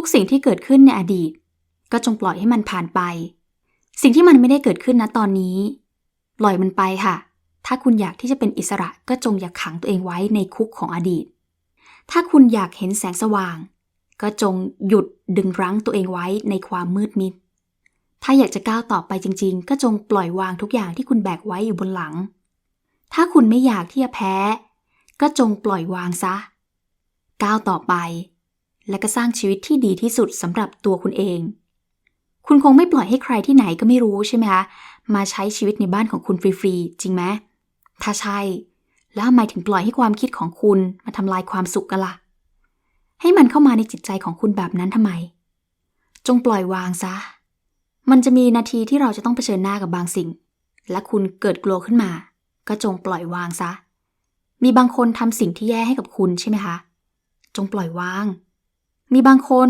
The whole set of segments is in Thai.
กสิ่งที่เกิดขึ้นในอดีต ก็จงปล่อยให้มันผ่านไป สิ่งที่มันไม่ได้เกิดขึ้นณตอนนี้ ปล่อยมันไปค่ะ ถ้าคุณอยากที่จะเป็นอิสระก็จงอย่าขังตัวเองไว้ในคุกของอดีต ถ้าคุณอยากเห็นแสงสว่าง ก็จงหยุดดึงรั้งตัวเองไว้ในความมืดมิด ถ้าอยากจะก้าวต่อไปจริง ๆ ก็จงปล่อยวางทุกอย่างที่คุณแบกไว้อยู่บนหลัง ถ้าคุณไม่อยากที่จะแพ้ ก็จงปล่อยวางซะ ก้าวต่อไป และก็สร้างชีวิตที่ดีที่สุดสำหรับตัวคุณเอง คุณคงไม่ปล่อยให้ใครที่ไหนก็ไม่รู้ใช่ไหมคะมาใช้ชีวิตในบ้านของคุณฟรีๆจริงไหมถ้าใช่ แล้วทำไมถึงปล่อยให้ความคิดของคุณมาทำลายความสุขกันละ่ะ ให้มันเข้ามาในจิตใจของคุณแบบนั้นทำไม จงปล่อยวางซะ มันจะมีนาทีที่เราจะต้องเผชิญหน้ากับบางสิ่ง และคุณเกิดกลัวขึ้นมา ก็จงปล่อยวางซะ มีบางคนทำสิ่งที่แย่ให้กับคุณใช่ไหมคะ จงปล่อยวาง มีบางคน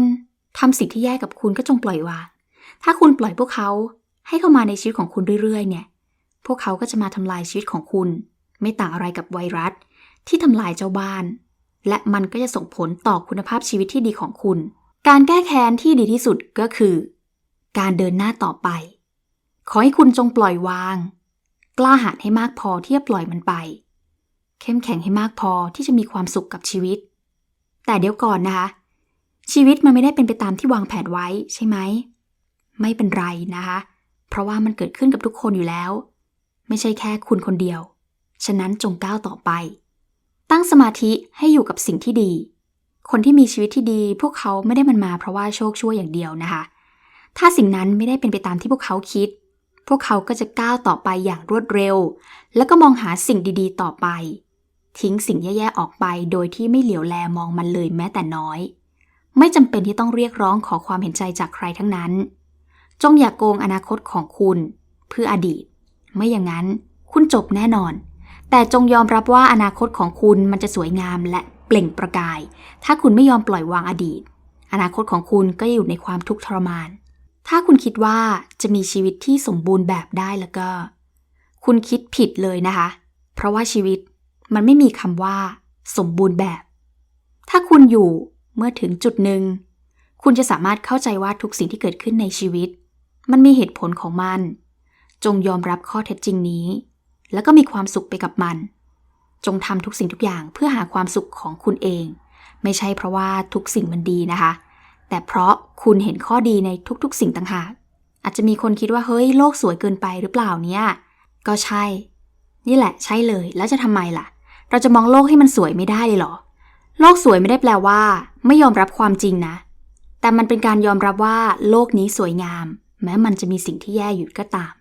ทำสิ่งที่แย่กับคุณก็จงปล่อยวาง ถ้าคุณปล่อยพวกเขาให้เข้ามาในชีวิตของคุณเรื่อยๆ เนี่ย พวกเขาก็จะมาทำลายชีวิตของคุณ ไม่ต่างอะไรกับไวรัส ที่ทำลายเจ้าบ้าน และมันก็จะส่งผลต่อคุณภาพชีวิตที่ดีของคุณ การแก้แค้นที่ดีที่สุดก็คือ การเดินหน้าต่อไป ขอให้คุณจงปล่อยวาง กล้าหาญให้มากพอที่จะปล่อยมันไป เข้มแข็งให้มากพอที่จะมีความสุขกับชีวิต แต่เดี๋ยวก่อนนะคะ ชีวิตมันไม่ได้เป็นไปตามที่วางแผนไว้ใช่ไหม ไม่เป็นไรนะคะ เพราะว่ามันเกิดขึ้นกับทุกคนอยู่แล้ว ไม่ใช่แค่คุณคนเดียว ฉะนั้นจงก้าวต่อไป ตั้งสมาธิให้อยู่กับสิ่งที่ดี คนที่มีชีวิตที่ดี พวกเขาไม่ได้มันมาเพราะว่าโชคช่วยอย่างเดียวนะคะ ถ้าสิ่งนั้นไม่ได้เป็นไปตามที่พวกเขาคิด พวกเขาก็จะก้าวต่อไปอย่างรวดเร็ว แล้วก็มองหาสิ่งดีๆ ต่อไป ทิ้งสิ่งแย่ๆออกไป โดยที่ไม่เหลียวแลมองมันเลยแม้แต่น้อย ไม่จำเป็นที่ต้องเรียกร้องขอความเห็นใจจากใครทั้งนั้น จงอย่ากโกงอนาคตของคุณ เพื่ออดีต ไม่อย่างนั้นคุณจบแน่นอน แต่จงยอมรับว่าอนาคตของคุณมันจะสวยงามและเปล่งประกาย ถ้าคุณไม่ยอมปล่อยวางอดีต อนาคตของคุณก็อยู่ในความทุกข์ทรมาน ถ้าคุณคิดว่าจะมีชีวิตที่สมบูรณ์แบบได้แล้วก็ คุณคิดผิดเลยนะคะ เพราะว่าชีวิตมันไม่มีคำว่า สมบูรณ์แบบ ถ้าคุณอยู่ เมื่อถึงจุดหนึ่ง คุณจะสามารถเข้าใจว่าทุกสิ่งที่เกิดขึ้นในชีวิต มันมีเหตุผลของมัน จงยอมรับข้อเท็จจริงนี้ แล้วก็มีความสุขไปกับมัน จงทำทุกสิ่งทุกอย่างเพื่อหาความสุขของคุณเอง ไม่ใช่เพราะว่าทุกสิ่งมันดีนะคะ แต่เพราะคุณเห็นข้อดีในทุกๆ สิ่งต่างหากอาจจะมีคนคิดว่าเฮ้ยโลกสวยเกินไปหรือเปล่าเนี่ย ก็ใช่ นี่แหละใช่เลยแล้วจะทำไมล่ะ เราจะมองโลกให้มันสวยไม่ได้เลยเหรอ โลกสวยไม่ได้แปลว่า ไม่ยอมรับความจริงนะ แต่มันเป็นการยอมรับว่าโลกนี้สวยงาม แม้มันจะมีสิ่งที่แย่อยู่ก็ตาม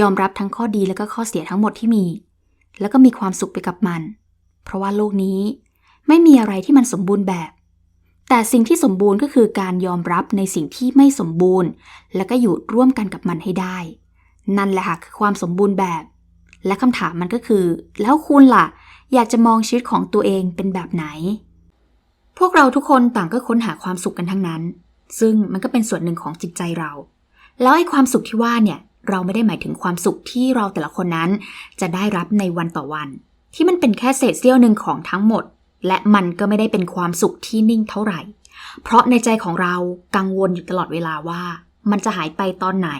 ยอมรับทั้งข้อดีและก็ข้อเสียทั้งหมดที่มี แล้วก็มีความสุขไปกับมัน เพราะว่าโลกนี้ไม่มีอะไรที่มันสมบูรณ์แบบ แต่สิ่งที่สมบูรณ์ก็คือการยอมรับในสิ่งที่ไม่สมบูรณ์ แล้วก็อยู่ร่วมกันกับมันให้ได้ นั่นแหละค่ะคือความสมบูรณ์แบบ และคำถามมันก็คือ แล้วคุณล่ะ อยากจะมองชีวิตของตัวเองเป็นแบบไหน พวกเราทุกคนต่างก็ค้นหาความสุขกันทั้งนั้น ซึ่งมันก็เป็นส่วนหนึ่งของจิตใจเรา แล้วไอ้ความสุขที่ว่าเนี่ยเราไม่ได้หมายถึงความสุขที่เราแต่ละคนนั้น จะได้รับในวันต่อวัน ที่มันเป็นแค่เศษเสี้ยวหนึ่งของทั้งหมด และมันก็ไม่ได้เป็นความสุขที่นิ่งเท่าไหร่ เพราะในใจของเรากังวลอยู่ตลอดเวลาว่า มันจะหายไปตอนไหน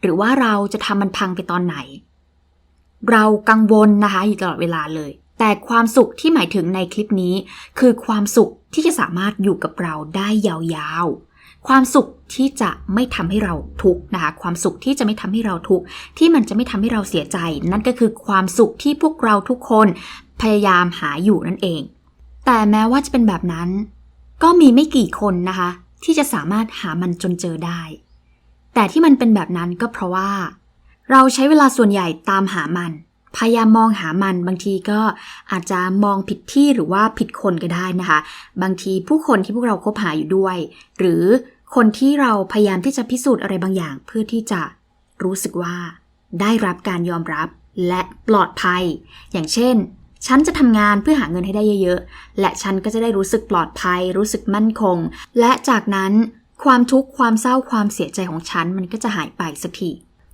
หรือว่าเราจะทำมันพังไปตอนไหน เรากังวลนะคะอยู่ตลอดเวลาเลย แต่ความสุขที่หมายถึงในคลิปนี้ คือความสุขที่จะสามารถอยู่กับเราได้ยาวๆ ความสุขที่จะไม่ทำให้เราทุกข์นะคะ ความสุขที่จะไม่ทำให้เราทุกข์ที่มันจะไม่ทำให้เราเสียใจ นั่นก็คือความสุขที่พวกเราทุกคนพยายามหาอยู่นั่นเอง แต่แม้ว่าจะเป็นแบบนั้น ก็มีไม่กี่คนนะคะ ที่จะสามารถหามันจนเจอได้ แต่ที่มันเป็นแบบนั้นก็เพราะว่า เราใช้เวลาส่วนใหญ่ตามหามัน พยายามมองหามันบางทีก็อาจจะมองผิดที่หรือว่าผิดคนก็ได้นะคะ บางทีผู้คนที่พวกเราคบหาอยู่ด้วย หรือคนที่เราพยายามที่จะพิสูจน์อะไรบางอย่าง เพื่อที่จะรู้สึกว่า ได้รับการยอมรับและปลอดภัย อย่างเช่น ฉันจะทำงานเพื่อหาเงินให้ได้เยอะๆ และฉันก็จะได้รู้สึกปลอดภัย รู้สึกมั่นคง และจากนั้นความทุกข์ความเศร้าความเสียใจของฉันมันก็จะหายไปสักที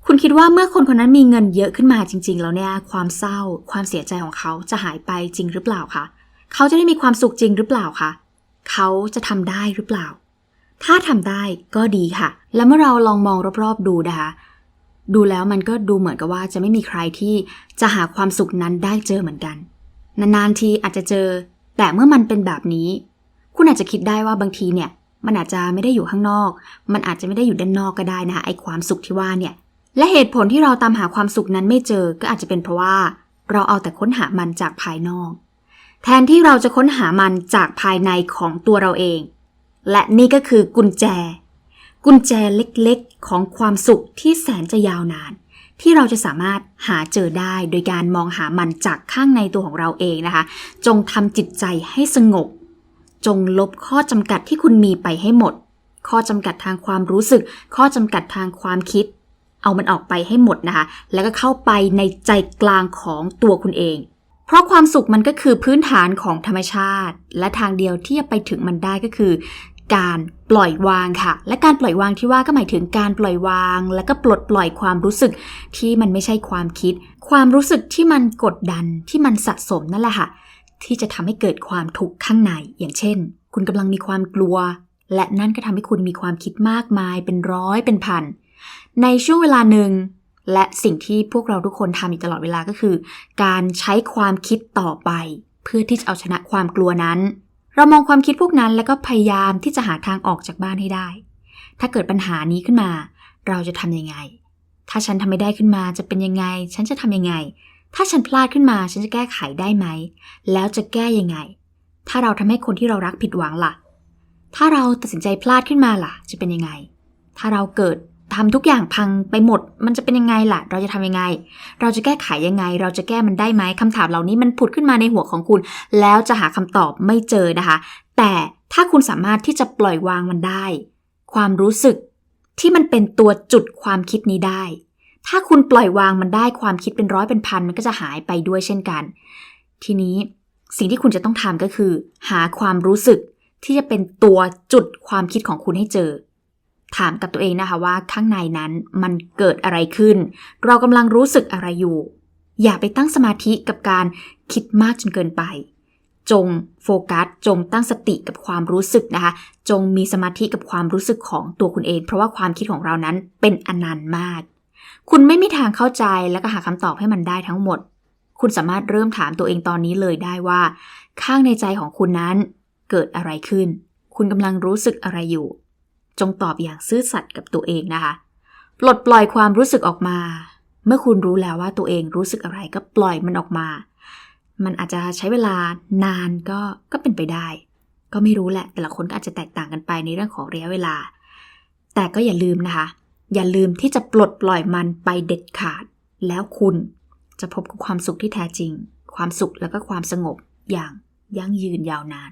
คุณคิดว่าเมื่อคนคนนั้นมีเงินเยอะขึ้นมาจริง ๆ แล้วเนี่ย ความเศร้า ความเสียใจของเขาจะหายไปจริงหรือเปล่าคะเขาจะได้มีความสุขจริงหรือเปล่าคะเขาจะทำได้หรือเปล่า ถ้าทำได้ก็ดีค่ะ แล้วเมื่อเราลองมองรอบๆดูนะคะ ดูแล้วมันก็ดูเหมือนกับว่าจะไม่มีใครที่จะหาความสุขนั้นได้เจอเหมือนกัน นานๆทีอาจจะเจอ แต่เมื่อมันเป็นแบบนี้ คุณอาจจะคิดได้ว่าบางทีเนี่ย มันอาจจะไม่ได้อยู่ข้างนอก มันอาจจะไม่ได้อยู่ด้านนอกก็ได้นะคะไอความสุขที่ว่าเนี่ย และเหตุผลที่เราตามหาความสุขนั้นไม่เจอก็อาจจะเป็นเพราะว่า เราเอาแต่ค้นหามันจากภายนอก แทนที่เราจะค้นหามันจากภายในของตัวเราเอง และนี่ก็คือกุญแจ กุญแจเล็กๆ ของความสุขที่แสนจะยาวนาน ที่เราจะสามารถหาเจอได้โดยการมองหามันจากข้างในตัวของเราเองนะคะ จงทำจิตใจให้สงบ จงลบข้อจำกัดที่คุณมีไปให้หมด ข้อจำกัดทางความรู้สึก ข้อจำกัดทางความคิด เอามันออกไปให้หมดนะคะ แล้วก็เข้าไปในใจกลางของตัวคุณเอง เพราะความสุขมันก็คือพื้นฐานของธรรมชาติ และทางเดียวที่จะไปถึงมันได้ก็คือ การปล่อยวางค่ะ และการปล่อยวางที่ว่าก็หมายถึงการปล่อยวาง และก็ปลดปล่อยความรู้สึกที่มันไม่ใช่ความคิด ความรู้สึกที่มันกดดันที่มันสะสมนั่นแหละค่ะ ที่จะทำให้เกิดความทุกข์ข้างในอย่างเช่น คุณกำลังมีความกลัวและนั่นก็ทำให้คุณมีความคิดมากมายเป็นร้อยเป็นพัน ในช่วงเวลาหนึ่ง และสิ่งที่พวกเราทุกคนทำอยู่ตลอดเวลาก็คือ การใช้ความคิดต่อไป เพื่อที่จะเอาชนะความกลัวนั้น เรามองความคิดพวกนั้นแล้วก็พยายามที่จะหาทางออกจากบ้านให้ได้ ถ้าเกิดปัญหานี้ขึ้นมา เราจะทำยังไง ถ้าฉันทำไม่ได้ขึ้นมาจะเป็นยังไง ฉันจะทำยังไง ถ้าฉันพลาดขึ้นมาฉันจะแก้ไขได้ไหม แล้วจะแก้ยังไง ถ้าเราทำให้คนที่เรารักผิดหวังล่ะ ถ้าเราตัดสินใจพลาดขึ้นมาล่ะ จะเป็นยังไง ถ้าเราเกิด ทำทุกอย่างพังไปหมด มันจะเป็นยังไงล่ะ เราจะทำยังไง เราจะแก้ไขยังไง เราจะแก้มันได้ไหมคำถามเหล่านี้มันผุดขึ้นมาในหัวของคุณ แล้วจะหาคำตอบไม่เจอนะคะ แต่ถ้าคุณสามารถที่จะปล่อยวางมันได้ ความรู้สึกที่มันเป็นตัวจุดความคิดนี้ได้ ถ้าคุณปล่อยวางมันได้ความคิดเป็นร้อยเป็นพันมันก็จะหายไปด้วยเช่นกัน ทีนี้สิ่งที่คุณจะต้องทำก็คือ หาความรู้สึกที่จะเป็นตัวจุดความคิดของคุณให้เจอ ถามกับตัวเองนะคะว่าข้างในนั้นมันเกิดอะไรขึ้น เรากำลังรู้สึกอะไรอยู่ อย่าไปตั้งสมาธิกับการคิดมากจนเกินไป จงโฟกัส จงตั้งสติกับความรู้สึกนะคะ จงมีสมาธิกับความรู้สึกของตัวคุณเอง เพราะว่าความคิดของเรานั้นเป็นอนันต์มาก คุณไม่มีทางเข้าใจแล้วก็หาคำตอบให้มันได้ทั้งหมด คุณสามารถเริ่มถามตัวเองตอนนี้เลยได้ว่า ข้างในใจของคุณนั้นเกิดอะไรขึ้น คุณกำลังรู้สึกอะไรอยู่ จงตอบอย่างซื่อสัตย์กับตัวเองนะคะ ปลดปล่อยความรู้สึกออกมา เมื่อคุณรู้แล้วว่าตัวเองรู้สึกอะไรก็ปล่อยมันออกมา มันอาจจะใช้เวลานานก็ก็เป็นไปได้ ก็ไม่รู้แหละ แต่ละคนก็อาจจะแตกต่างกันไปในเรื่องของระยะเวลา แต่ก็อย่าลืมนะคะ อย่าลืมที่จะปลดปล่อยมันไปเด็ดขาด แล้วคุณจะพบกับความสุขที่แท้จริง ความสุขแล้วก็ความสงบอย่างยั่งยืนยาวนาน